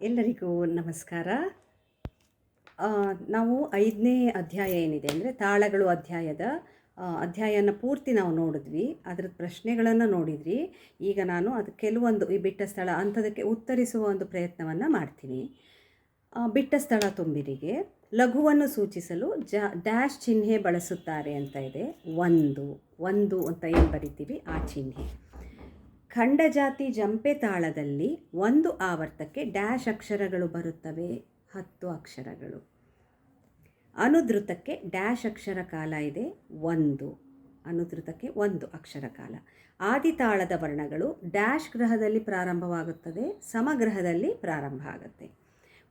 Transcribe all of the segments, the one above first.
ಎಲ್ಲರಿಗೂ ನಮಸ್ಕಾರ. ನಾವು ಐದನೇ ಅಧ್ಯಾಯ ಏನಿದೆ ಅಂದರೆ ತಾಳಗಳು ಅಧ್ಯಾಯದ ಅಧ್ಯಾಯನ ಪೂರ್ತಿ ನಾವು ನೋಡಿದ್ವಿ. ಅದರ ಪ್ರಶ್ನೆಗಳನ್ನು ನೋಡಿದ್ವಿ. ಈಗ ನಾನು ಅದು ಕೆಲವೊಂದು ಈ ಬಿಟ್ಟ ಸ್ಥಳ ಅಂಥದಕ್ಕೆ ಉತ್ತರಿಸುವ ಒಂದು ಪ್ರಯತ್ನವನ್ನು ಮಾಡ್ತೀನಿ. ಬಿಟ್ಟ ಸ್ಥಳ ತುಂಬಿರಿಗೆ ಲಘುವನ್ನು ಸೂಚಿಸಲು ಜ, ಡ್ಯಾಶ್ ಚಿಹ್ನೆ ಬಳಸುತ್ತಾರೆ ಅಂತ ಇದೆ. ಒಂದು ಒಂದು ಅಂತ ಏನು ಬರಿತೀವಿ? ಆ ಚಿಹ್ನೆ. ಖಂಡಜಾತಿ ಜಂಪೆ ತಾಳದಲ್ಲಿ ಒಂದು ಆವರ್ತಕ್ಕೆ ಡ್ಯಾಶ್ ಅಕ್ಷರಗಳು ಬರುತ್ತವೆ, ಹತ್ತು ಅಕ್ಷರಗಳು. ಅನುದೃತಕ್ಕೆ ಡ್ಯಾಶ್ ಅಕ್ಷರ ಕಾಲ ಇದೆ, ಒಂದು. ಅನುದೃತಕ್ಕೆ ಒಂದು ಅಕ್ಷರ ಕಾಲ. ಆದಿತಾಳದ ವರ್ಣಗಳು ಡ್ಯಾಶ್ ಗ್ರಹದಲ್ಲಿ ಪ್ರಾರಂಭವಾಗುತ್ತದೆ, ಸಮಗ್ರಹದಲ್ಲಿ ಪ್ರಾರಂಭ ಆಗುತ್ತೆ.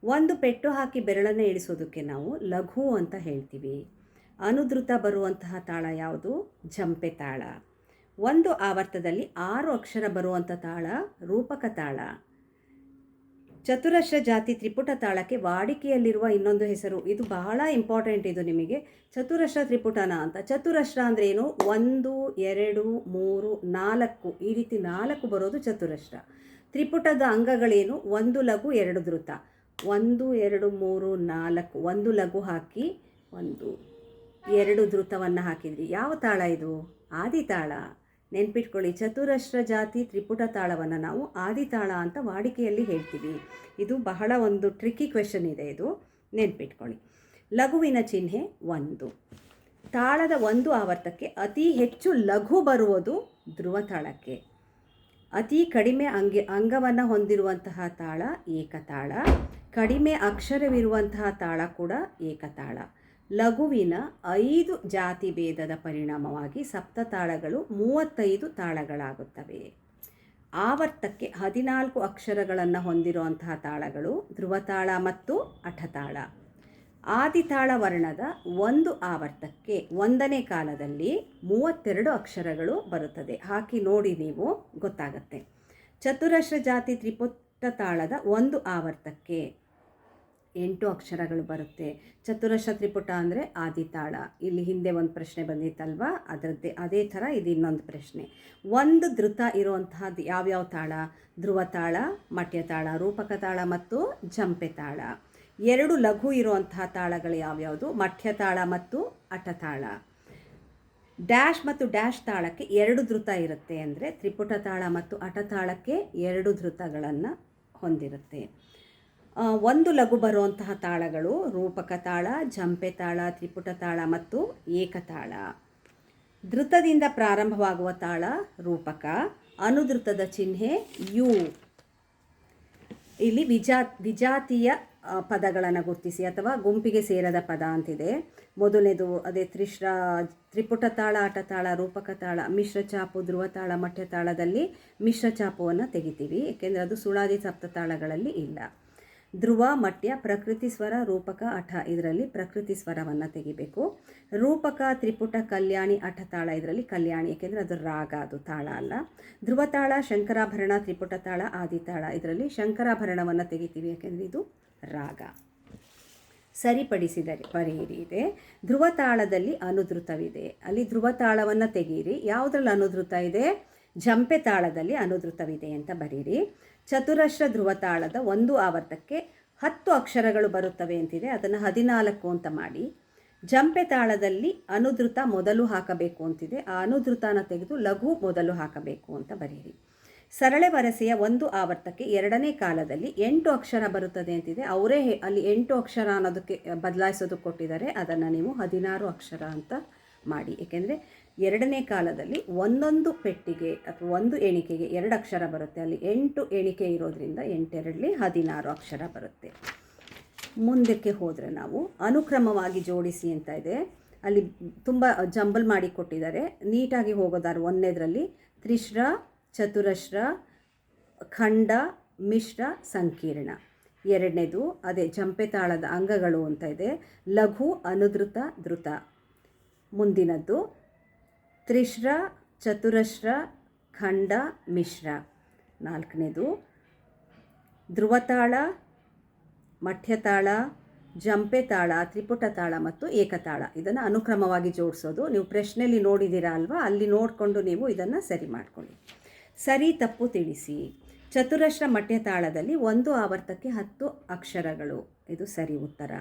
ಒಂದು ಪೆಟ್ಟು ಹಾಕಿ ಬೆರಳನ್ನು ಇಳಿಸೋದಕ್ಕೆ ನಾವು ಲಘು ಅಂತ ಹೇಳ್ತೀವಿ. ಅನುದೃತ ಬರುವಂತಹ ತಾಳ ಯಾವುದು? ಜಂಪೆ ತಾಳ. ಒಂದು ಆವರ್ತದಲ್ಲಿ ಆರು ಅಕ್ಷರ ಬರುವಂಥ ತಾಳ, ರೂಪಕ ತಾಳ. ಚತುರಶ್ರ ಜಾತಿ ತ್ರಿಪುಟ ತಾಳಕ್ಕೆ ವಾಡಿಕೆಯಲ್ಲಿರುವ ಇನ್ನೊಂದು ಹೆಸರು. ಇದು ಬಹಳ ಇಂಪಾರ್ಟೆಂಟ್ ಇದು ನಿಮಗೆ. ಚತುರಶ್ರ ತ್ರಿಪುಟನ ಅಂತ. ಚತುರಶ್ರ ಅಂದರೆ ಏನು? ಒಂದು, ಎರಡು, ಮೂರು, ನಾಲ್ಕು. ಈ ರೀತಿ ನಾಲ್ಕು ಬರೋದು ಚತುರಶ್ರ. ತ್ರಿಪುಟದ ಅಂಗಗಳೇನು? ಒಂದು ಲಘು, ಎರಡು ಧೃತ ಒಂದು, ಎರಡು, ಮೂರು, ನಾಲ್ಕು. ಒಂದು ಲಘು ಹಾಕಿ, ಒಂದು, ಎರಡು ಧೃತವನ್ನು ಹಾಕಿದ್ರಿ. ಯಾವ ತಾಳ ಇದು? ಆದಿತಾಳ. ನೆನ್ಪಿಟ್ಕೊಳ್ಳಿ, ಚತುರಶ್ರ ಜಾತಿ ತ್ರಿಪುಟ ತಾಳವನ್ನು ನಾವು ಆದಿತಾಳ ಅಂತ ವಾಡಿಕೆಯಲ್ಲಿ ಹೇಳ್ತೀವಿ. ಇದು ಬಹಳ ಒಂದು ಟ್ರಿಕ್ಕಿ ಕ್ವೆಶನ್ ಇದೆ ಇದು. ನೆನ್ಪಿಟ್ಕೊಳ್ಳಿ. ಲಘುವಿನ ಚಿಹ್ನೆ ಒಂದು. ತಾಳದ ಒಂದು ಆವರ್ತಕ್ಕೆ ಅತಿ ಹೆಚ್ಚು ಲಘು ಬರುವುದು ಧ್ರುವ ತಾಳಕ್ಕೆ. ಅತಿ ಕಡಿಮೆ ಅಂಗಿ, ಅಂಗವನ್ನು ಹೊಂದಿರುವಂತಹ ತಾಳ ಏಕತಾಳ. ಕಡಿಮೆ ಅಕ್ಷರವಿರುವಂತಹ ತಾಳ ಕೂಡ ಏಕತಾಳ. ಲಘುವಿನ ಐದು ಜಾತಿ ಭೇದದ ಪರಿಣಾಮವಾಗಿ ಸಪ್ತತಾಳಗಳು ಮೂವತ್ತೈದು ತಾಳಗಳಾಗುತ್ತವೆ. ಆವರ್ತಕ್ಕೆ ಹದಿನಾಲ್ಕು ಅಕ್ಷರಗಳನ್ನು ಹೊಂದಿರುವಂತಹ ತಾಳಗಳು ಧ್ರುವತಾಳ ಮತ್ತು ಅಠತಾಳ. ಆದಿತಾಳ ವರ್ಣದ ಒಂದು ಆವರ್ತಕ್ಕೆ ಒಂದನೇ ಕಾಲದಲ್ಲಿ ಮೂವತ್ತೆರಡು ಅಕ್ಷರಗಳು ಬರುತ್ತದೆ. ಹಾಕಿ ನೋಡಿ ನೀವು, ಗೊತ್ತಾಗತ್ತೆ. ಚತುರಶ್ರ ಜಾತಿ ತ್ರಿಪುಟ ತಾಳದ ಒಂದು ಆವರ್ತಕ್ಕೆ ಎಂಟು ಅಕ್ಷರಗಳು ಬರುತ್ತೆ. ಚತುರಶ ತ್ರಿಪುಟ ಅಂದರೆ ಆದಿತಾಳ. ಇಲ್ಲಿ ಹಿಂದೆ ಒಂದು ಪ್ರಶ್ನೆ ಬಂದಿತ್ತಲ್ವಾ? ಅದರದ್ದೇ, ಅದೇ ಥರ ಇದು ಇನ್ನೊಂದು ಪ್ರಶ್ನೆ. ಒಂದು ಧೃತ ಇರುವಂತಹದ್ದು ಯಾವ್ಯಾವ ತಾಳ? ಧ್ರುವತಾಳ ಮಟ್ಯತಾಳ ರೂಪಕ ತಾಳ ಮತ್ತು ಜಂಪೆ ತಾಳ. ಎರಡು ಲಘು ಇರುವಂತಹ ತಾಳಗಳು ಯಾವ್ಯಾವುದು? ಮಠ್ಯತಾಳ ಮತ್ತು ಅಟತಾಳ ಡ್ಯಾಶ್ ಮತ್ತು ಡ್ಯಾಶ್ ತಾಳಕ್ಕೆ ಎರಡು ಧೃತ ಇರುತ್ತೆ ಅಂದರೆ ತ್ರಿಪುಟ ತಾಳ ಮತ್ತು ಅಟತಾಳಕ್ಕೆ ಎರಡು ಧೃತಗಳನ್ನು ಹೊಂದಿರುತ್ತೆ. ಒಂದು ಲಘು ಬರುವಂತಹ ತಾಳಗಳು ರೂಪಕ ತಾಳ, ಜಂಪೆ ತಾಳ, ತ್ರಿಪುಟ ತಾಳ ಮತ್ತು ಏಕತಾಳ. ಧೃತದಿಂದ ಪ್ರಾರಂಭವಾಗುವ ತಾಳ ರೂಪಕ. ಅನುಧೃತದ ಚಿಹ್ನೆ ಯು. ಇಲ್ಲಿ ವಿಜಾ, ವಿಜಾತಿಯ ಪದಗಳನ್ನು ಗುರುತಿಸಿ ಅಥವಾ ಗುಂಪಿಗೆ ಸೇರದ ಪದ ಅಂತಿದೆ. ಮೊದಲನೇದು ಅದೇ ತ್ರಿಶ್ರ, ತ್ರಿಪುಟ ತಾಳ ಆಟತಾಳ ರೂಪಕ ತಾಳ, ಮಿಶ್ರ ಚಾಪು, ಧ್ರುವ ತಾಳ, ಮಠ್ಯ ತಾಳದಲ್ಲಿ ಮಿಶ್ರ ಚಾಪುವನ್ನು ತೆಗಿತೀವಿ. ಏಕೆಂದರೆ ಅದು ಸುಳಾದಿ ಸಪ್ತ ತಾಳಗಳಲ್ಲಿ ಇಲ್ಲ. ಧ್ರುವ, ಮಟ್ಯ, ಪ್ರಕೃತಿ ಸ್ವರ, ರೂಪಕ, ಅಠ ಇದರಲ್ಲಿ ಪ್ರಕೃತಿ ಸ್ವರವನ್ನು ತೆಗಿಬೇಕು. ರೂಪಕ, ತ್ರಿಪುಟ, ಕಲ್ಯಾಣಿ, ಅಠ ತಾಳ ಇದರಲ್ಲಿ ಕಲ್ಯಾಣಿ ಏಕೆಂದರೆ ಅದು ರಾಗ, ಅದು ತಾಳ ಅಲ್ಲ. ಧ್ರುವ ತಾಳ, ಶಂಕರಾಭರಣ, ತ್ರಿಪುಟ ತಾಳ ಆದಿತಾಳ ಇದರಲ್ಲಿ ಶಂಕರಾಭರಣವನ್ನು ತೆಗಿತೀವಿ, ಯಾಕೆಂದರೆ ಇದು ರಾಗ. ಸರಿಪಡಿಸಿದರೆ ಬರೆಯಿರಿ ಇದೆ. ಧ್ರುವ ತಾಳದಲ್ಲಿ ಅನುದೃತವಿದೆ ಅಲ್ಲಿ ಧ್ರುವ ತಾಳವನ್ನು ತೆಗೀರಿ. ಯಾವುದ್ರಲ್ಲಿ ಅನುದೃತ ಇದೆ? ಜಂಪೆ ತಾಳದಲ್ಲಿ ಅನುದೃತವಿದೆ ಅಂತ ಬರೀರಿ. ಚತುರಶ್ರ ಧ್ರುವ ತಾಳದ ಒಂದು ಆವರ್ತಕ್ಕೆ ಹತ್ತು ಅಕ್ಷರಗಳು ಬರುತ್ತವೆ ಅಂತಿದೆ. ಅದನ್ನು ಹದಿನಾಲ್ಕು ಅಂತ ಮಾಡಿ. ಜಂಪೆ ತಾಳದಲ್ಲಿ ಅನುದೃತ ಮೊದಲು ಹಾಕಬೇಕು ಅಂತಿದೆ. ಆ ಅನುದೃತನ ತೆಗೆದು ಲಘು ಮೊದಲು ಹಾಕಬೇಕು ಅಂತ ಬರೀರಿ. ಸರಳೆ ವರಸೆಯ ಒಂದು ಆವರ್ತಕ್ಕೆ ಎರಡನೇ ಕಾಲದಲ್ಲಿ ಎಂಟು ಅಕ್ಷರ ಬರುತ್ತದೆ ಅಂತಿದೆ. ಅವರೇ ಅಲ್ಲಿ ಎಂಟು ಅಕ್ಷರ ಅನ್ನೋದಕ್ಕೆ ಬದಲಾಯಿಸೋದಕ್ಕೆ ಕೊಟ್ಟಿದ್ದಾರೆ. ಅದನ್ನು ನೀವು ಹದಿನಾರು ಅಕ್ಷರ ಅಂತ ಮಾಡಿ. ಏಕೆಂದರೆ ಎರಡನೇ ಕಾಲದಲ್ಲಿ ಒಂದೊಂದು ಪೆಟ್ಟಿಗೆ ಅಥವಾ ಒಂದು ಎಣಿಕೆಗೆ ಎರಡು ಅಕ್ಷರ ಬರುತ್ತೆ. ಅಲ್ಲಿ ಎಂಟು ಎಣಿಕೆ ಇರೋದ್ರಿಂದ ಎಂಟೆರಡಲಿ ಹದಿನಾರು ಅಕ್ಷರ ಬರುತ್ತೆ. ಮುಂದಕ್ಕೆ ಹೋದರೆ ನಾವು ಅನುಕ್ರಮವಾಗಿ ಜೋಡಿಸಿ ಅಂತ ಇದೆ. ಅಲ್ಲಿ ತುಂಬ ಜಂಬಲ್ ಮಾಡಿ ಕೊಟ್ಟಿದ್ದಾರೆ. ನೀಟಾಗಿ ಹೋಗೋದಾರು ಒಂದನೇದರಲ್ಲಿ ತ್ರಿಶ್ರ, ಚತುರಶ್ರ, ಖಂಡ, ಮಿಶ್ರ, ಸಂಕೀರ್ಣ. ಎರಡನೇದು ಅದೇ ಜಂಪೆ ತಾಳದ ಅಂಗಗಳು ಅಂತ ಇದೆ. ಲಘು, ಅನುದೃತ, ಧೃತ. ಮುಂದಿನದ್ದು ತ್ರಿಶ್ರ, ಚತುರಶ್ರ, ಖಂಡ, ಮಿಶ್ರ. ನಾಲ್ಕನೇದು, ಧ್ರುವತಾಳ, ಮಠ್ಯತಾಳ ಜಂಪೆ ತಾಳ ತ್ರಿಪುಟ ತಾಳ ಮತ್ತು ಏಕತಾಳ. ಇದನ್ನು ಅನುಕ್ರಮವಾಗಿ ಜೋಡಿಸೋದು. ನೀವು ಪ್ರಶ್ನೆಯಲ್ಲಿ ನೋಡಿದ್ದೀರಾ ಅಲ್ವಾ? ಅಲ್ಲಿ ನೋಡಿಕೊಂಡು ನೀವು ಇದನ್ನು ಸರಿ ಮಾಡಿಕೊಳ್ಳಿ. ಸರಿ ತಪ್ಪು ತಿಳಿಸಿ. ಚತುರಶ್ರ ಮಠ್ಯತಾಳದಲ್ಲಿ ಒಂದು ಆವರ್ತಕ್ಕೆ ಹತ್ತು ಅಕ್ಷರಗಳು. ಇದು ಸರಿ ಉತ್ತರ.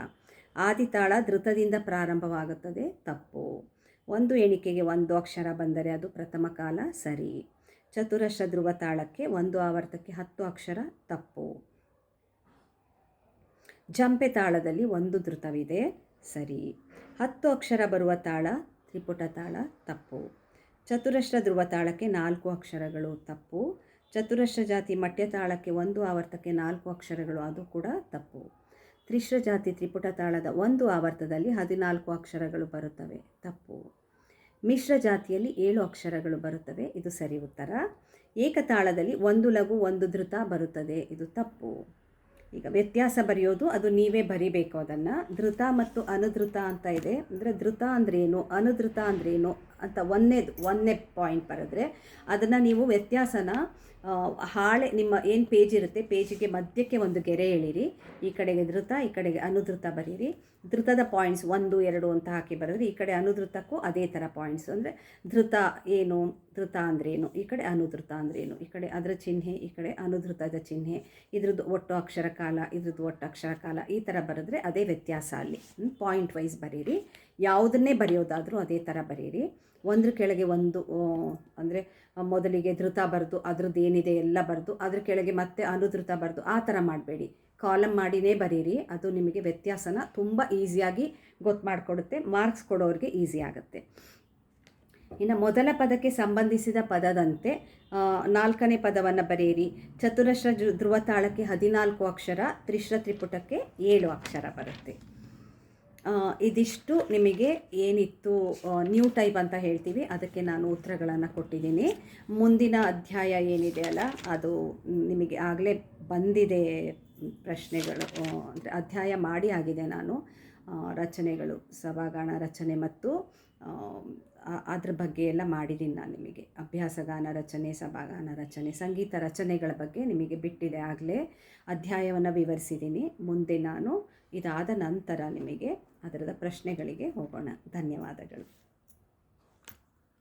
ಆದಿತಾಳ ಧೃತದಿಂದ ಪ್ರಾರಂಭವಾಗುತ್ತದೆ. ತಪ್ಪು. ಒಂದು ಎಣಿಕೆಗೆ ಒಂದು ಅಕ್ಷರ ಬಂದರೆ ಅದು ಪ್ರಥಮ ಕಾಲ, ಸರಿ. ಚತುರಶ ಧ್ರುವ ತಾಳಕ್ಕೆ ಒಂದು ಆವರ್ತಕ್ಕೆ ಹತ್ತು ಅಕ್ಷರ, ತಪ್ಪು. ಜಂಪೆ ತಾಳದಲ್ಲಿ ಒಂದು ಧೃತವಿದೆ ಸರಿ. ಹತ್ತು ಅಕ್ಷರ ಬರುವ ತಾಳ, ತ್ರಿಪುಟ ತಾಳ, ತಪ್ಪು. ಚತುರಶ್ರ ಧ್ರುವ ತಾಳಕ್ಕೆ ನಾಲ್ಕು ಅಕ್ಷರಗಳು, ತಪ್ಪು. ಚತುರಶ್ರ ಜಾತಿ ಮಟ್ಯ ತಾಳಕ್ಕೆ ಒಂದು ಆವರ್ತಕ್ಕೆ ನಾಲ್ಕು ಅಕ್ಷರಗಳು, ಅದು ಕೂಡ ತಪ್ಪು. ತ್ರಿಶ್ರ ಜಾತಿ ತ್ರಿಪುಟ ತಾಳದ ಒಂದು ಆವರ್ತದಲ್ಲಿ ಹದಿನಾಲ್ಕು ಅಕ್ಷರಗಳು ಬರುತ್ತವೆ. ತಪ್ಪು. ಮಿಶ್ರ ಜಾತಿಯಲ್ಲಿ ಏಳು ಅಕ್ಷರಗಳು ಬರುತ್ತವೆ. ಇದು ಸರಿ ಉತ್ತರ. ಏಕತಾಳದಲ್ಲಿ ಒಂದು ಲಘು, ಒಂದು ಧೃತ ಬರುತ್ತದೆ. ಇದು ತಪ್ಪು. ಈಗ ವ್ಯತ್ಯಾಸ ಬರೆಯೋದು, ಅದು ನೀವೇ ಬರಿಬೇಕು ಅದನ್ನು. ಧೃತ ಮತ್ತು ಅನುಧೃತ ಅಂತ ಇದೆ. ಅಂದರೆ ಧೃತ ಅಂದ್ರೇನು? ಅನುಧೃತ ಅಂದ್ರೇನು? ಅಂತ ಒಂದೇದು ಒಂದನೇ ಪಾಯಿಂಟ್ ಬರೆದ್ರೆ ಅದನ್ನು ನೀವು ವ್ಯತ್ಯಾಸನ ಹಾಳೆ ನಿಮ್ಮ ಏನು ಪೇಜ್ ಇರುತ್ತೆ ಪೇಜಿಗೆ ಮಧ್ಯಕ್ಕೆ ಒಂದು ಗೆರೆ ಎಳಿರಿ, ಈ ಕಡೆಗೆ ಧೃತ ಈ ಕಡೆಗೆ ಅನುಧೃತ ಬರೀರಿ. ಧೃತದ ಪಾಯಿಂಟ್ಸ್ ಒಂದು, ಎರಡು ಅಂತ ಹಾಕಿ ಬರೆದ್ರೆ ಈ ಕಡೆ ಅನುಧೃತಕ್ಕೂ ಅದೇ ಥರ ಪಾಯಿಂಟ್ಸ್ ಅಂದರೆ ಧೃತ ಏನು ಧೃತ ಅಂದ್ರೇನು ಈ ಕಡೆ ಅನುಧೃತ ಅಂದ್ರೇನು ಈ ಕಡೆ ಅದರ ಚಿಹ್ನೆ, ಈ ಕಡೆ ಅನುಧೃತದ ಚಿಹ್ನೆ, ಇದ್ರದ್ದು ಒಟ್ಟು ಅಕ್ಷರ ಕಾಲ, ಇದ್ರದ್ದು ಒಟ್ಟು ಅಕ್ಷರ ಕಾಲ, ಈ ಥರ ಬರೆದ್ರೆ ಅದೇ ವ್ಯತ್ಯಾಸ ಅಲ್ಲಿ. ಪಾಯಿಂಟ್ ವೈಸ್ ಬರೀರಿ. ಯಾವುದನ್ನೇ ಬರೆಯೋದಾದರೂ ಅದೇ ಥರ ಬರೀರಿ. ಒಂದ್ರ ಕೆಳಗೆ ಒಂದು ಅಂದರೆ ಮೊದಲಿಗೆ ಧೃತ ಬರೆದು, ಅದ್ರದ್ದು ಏನಿದೆ ಎಲ್ಲ ಬರೆದು, ಅದ್ರ ಕೆಳಗೆ ಮತ್ತೆ ಅನುಧೃತ ಬರೆದು, ಆ ಥರ ಮಾಡಬೇಡಿ. ಕಾಲಮ್ ಮಾಡಿನೇ ಬರೀರಿ. ಅದು ನಿಮಗೆ ವ್ಯತ್ಯಾಸನ ತುಂಬ ಈಸಿಯಾಗಿ ಗೊತ್ತು ಮಾಡಿಕೊಡುತ್ತೆ, ಮಾರ್ಕ್ಸ್ ಕೊಡೋರಿಗೆ ಈಸಿ ಆಗುತ್ತೆ. ಇನ್ನು ಮೊದಲ ಪದಕ್ಕೆ ಸಂಬಂಧಿಸಿದ ಪದದಂತೆ ನಾಲ್ಕನೇ ಪದವನ್ನು ಬರೆಯಿರಿ ಚತುರಶ್ರ ಧ್ರುವತಾಳಕ್ಕೆ ಧ್ರುವ ತಾಳಕ್ಕೆ ಹದಿನಾಲ್ಕು ಅಕ್ಷರ, ತ್ರಿಶ್ರ ತ್ರಿಪುಟಕ್ಕೆ ಏಳು ಅಕ್ಷರ ಬರುತ್ತೆ. ಇದಿಷ್ಟು ನಿಮಗೆ ಏನಿತ್ತು ನ್ಯೂ ಟೈಪ್ ಅಂತ ಹೇಳ್ತೀವಿ. ಅದಕ್ಕೆ ನಾನು ಉತ್ತರಗಳನ್ನು ಕೊಟ್ಟಿದ್ದೀನಿ. ಮುಂದಿನ ಅಧ್ಯಾಯ ಏನಿದೆ ಅಲ್ಲ, ಅದು ನಿಮಗೆ ಆಗಲೇ ಬಂದಿದೆ ಪ್ರಶ್ನೆಗಳು. ಅಂದರೆ ಅಧ್ಯಾಯ ಮಾಡಿ ಆಗಿದೆ ನಾನು. ರಚನೆಗಳು, ಸಭಾಗಾನ ರಚನೆ ಮತ್ತು ಅದ್ರ ಬಗ್ಗೆ ಎಲ್ಲ ಮಾಡಿದ್ದೀನಿ ನಾನು ನಿಮಗೆ. ಅಭ್ಯಾಸಗಾನ ರಚನೆ, ಸಭಾಗಾನ ರಚನೆ, ಸಂಗೀತ ರಚನೆಗಳ ಬಗ್ಗೆ ನಿಮಗೆ ಬಿಟ್ಟಿದೆ ಆಗಲೇ. ಅಧ್ಯಾಯವನ್ನು ವಿವರಿಸಿದ್ದೀನಿ. ಮುಂದೆ ನಾನು ಇದಾದ ನಂತರ ನಿಮಗೆ ಅದರದ ಪ್ರಶ್ನೆಗಳಿಗೆ ಹೋಗೋಣ. ಧನ್ಯವಾದಗಳು.